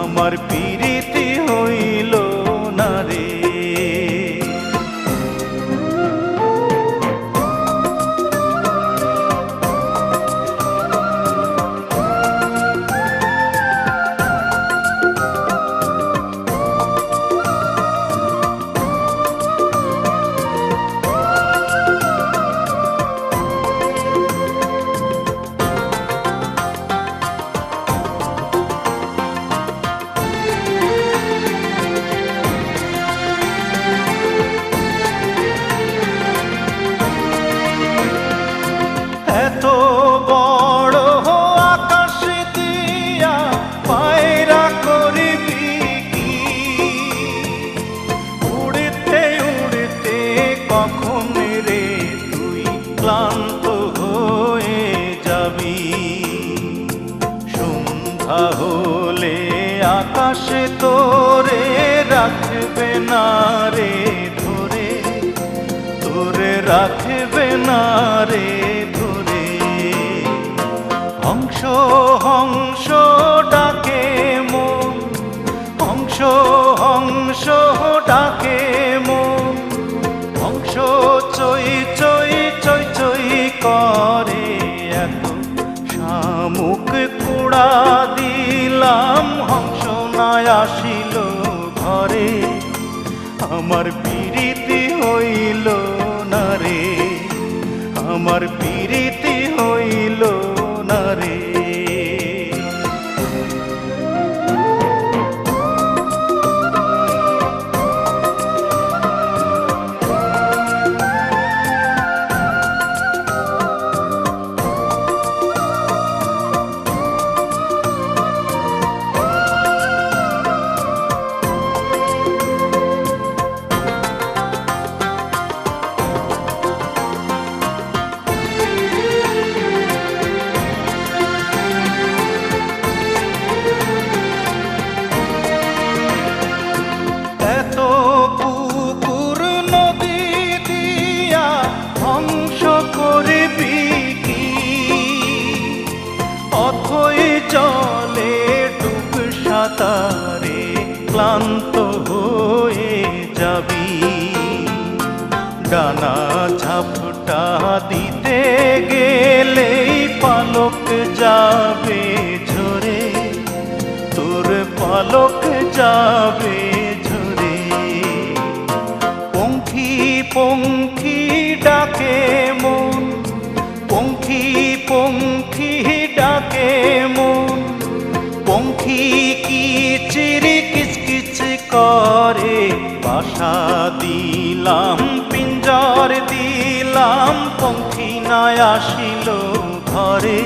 আমার পিরিতি সন্ধ্যা হলে আকাশে তোরে রাখবে না রে, ধরে। তোরে রাখবে না রে, ধরে। হংস হংস ডাকে মন। হংস হংস ডাকে মন। হংস চই চই চই চই করে এত শামুক কুড়া দিলাম হংস নাই আসিল ঘরে। আমার পিরিতি হইল না রে আমার পিরিতি হইল ডানা ঝাপটা দিতে গেলেই পালক যাবে ঝরে। তোর পালক যাবে ঝরে। পঙ্খি পঙ্খি ডাকে মন, পঙ্খি পঙ্খী ডাকে মন। পঙ্খী কি চিরি কিচকিচ করে? বাসা দিলাম পিঞ্জর দিলাম পঙ্খী না আসিল ঘরে।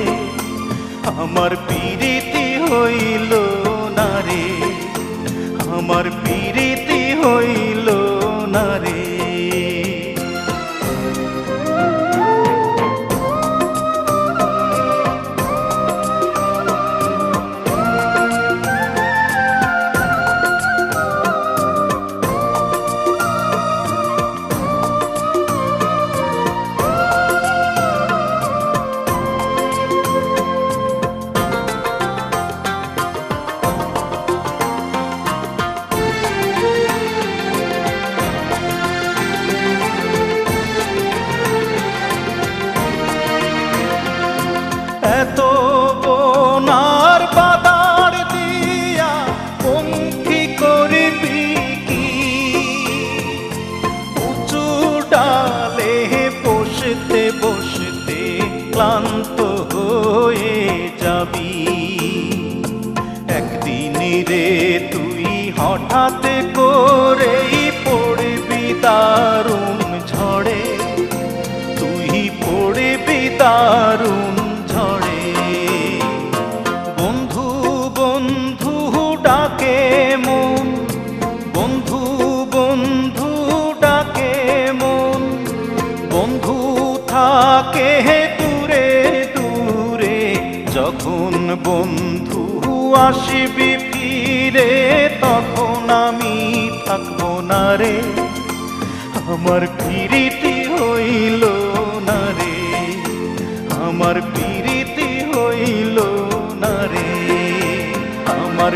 আমার পিরিতি হইল না রে আমার পিরিতি হইল ক্লান্ত হয়ে যাবি। একদিন রে তুই হঠাৎ করেই পড়বি দারুণ ঝড়ে। তুই পড়বি দারুণ বন্ধু আসবি ফিরে, তখন আমি থাকব না রে। আমার পিরিতি হইল না রে, আমার পিরিতি হইল না রে। আমার